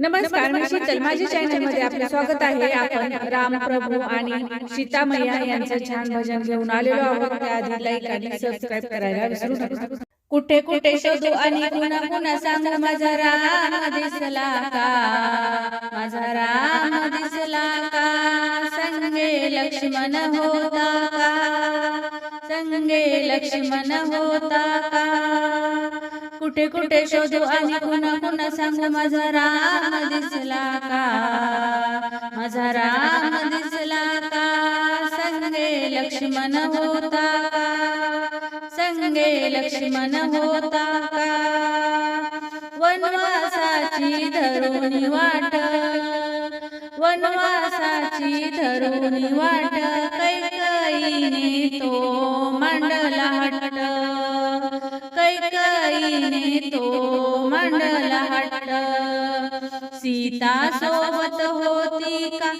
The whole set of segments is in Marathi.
नमस्कार मी शीतल माझ्या चॅनलमध्ये आपले स्वागत आहे. आपण राम प्रभू आणि सीता मैया यांचं छान भजन घेऊन आलेलो आहोत. त्याआधी लाईक आणि सबस्क्राईब करायला विसरू नका. कुठे कुठे शोधू आणि कुणा कुणा सांगू माझा राम दिसला का? माझा राम दिसला का? संगे लक्ष्मण होता का? संगे लक्ष्मण होता का? कुठे कुठे शोधू आणि कुणा कुणा सांगू माझा राम दिसला का? माझा राम दिसला का? संगे लक्ष्मण होता का? संगे लक्ष्मण होता का? वनवासाची धरून वाट वनवासाची धरून वाट कैकईने तो मांडला. हट्ट तो मांडला हट्ट सीता सोबत होती का?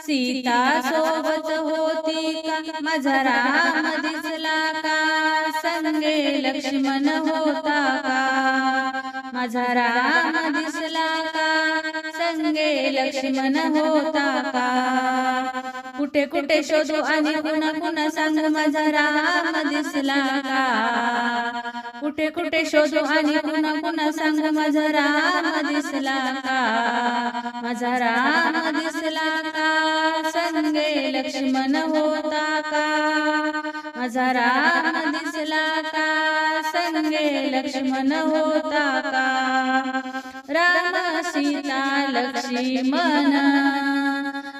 सीता सोबत होती का? माझा राम दिसला का? संगे लक्ष्मण होता का? माझा राम दिसला का? संगे लक्ष्मण होता का? कुठे कुठे शोधू आणि कुणा कुणा सांग माझा राम दिसला का? कुठे कुठे शोधू आणि कुणा कुणा सांगू माझा राम दिसला का? माझा राम दिसला का? संगे लक्ष्मण होता का? माझा राम दिसला का? संगे लक्ष्मण होता का? राम सीता लक्ष्मण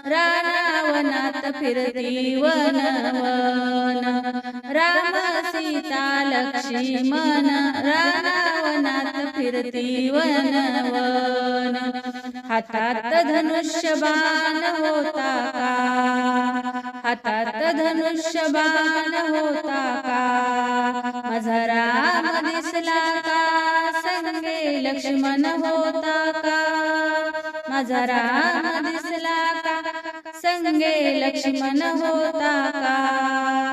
रावणात फिरती वन वन राम सीता लक्ष्मण रावणात फिरती वनवन. हातात धनुष्य बाण होता का? हातात धनुष्य बाण होता का? माझा राम दिसला का? संगे लक्ष्मण होता का? माझा राम दिसला का? संगे लक्ष्मण होता का?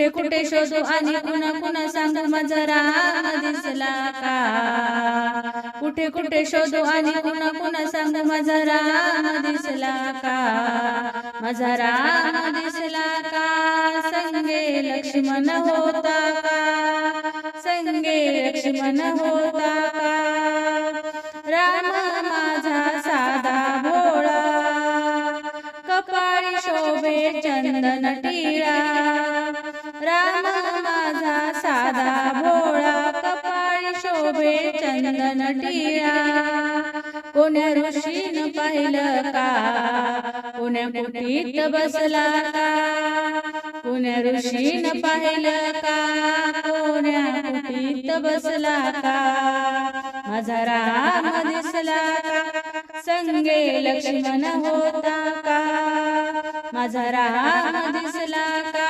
कुठे कुठे शोधू आणि कुणा कुणा सांगू माझा दिसला का? कुठे कुठे शोधू आणि कुणा कुणा सांगू माझा दिसला का? माझा दिसला का? संगे लक्ष्मण होता का? संगे लक्ष्मण होता का? राम माझा साधा भोळा कपाळी शोभे चंदन टिळा राम माझा साधा भोळा कपाळी शोभे चंदन टिळा. कोण्या ऋषीन पाहिलं का? कोण्या कुटीत बसला का? कोण्या ऋषीन पाहिलं का? कोण्या कुटीत बसला का? माझा राम दिसला का? संगे लक्ष्मण होता का? माझा राम दिसला का?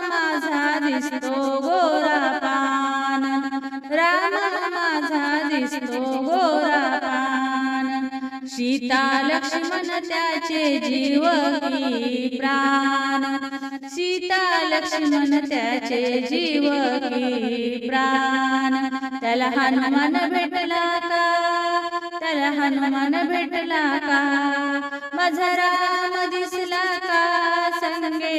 माझा दिसतो गोरा पान राम माझा दिसतो गोरा पान सीता लक्ष्मण त्याचे जीव की प्राण. सीता लक्ष्मण त्याचे जीव की प्राण. त्याला हनुमान भेटला का? त्याला हनुमान भेटला का? माझा राम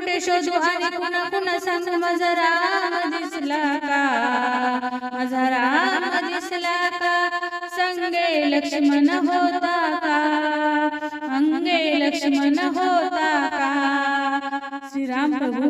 कुठे शोधू आणि कुणा कुणा सांगू माझा राम दिसला का? माझा राम दिसला का? संगे लक्ष्मण होता का? अंगे लक्ष्मण होता का? श्रीराम प्रभू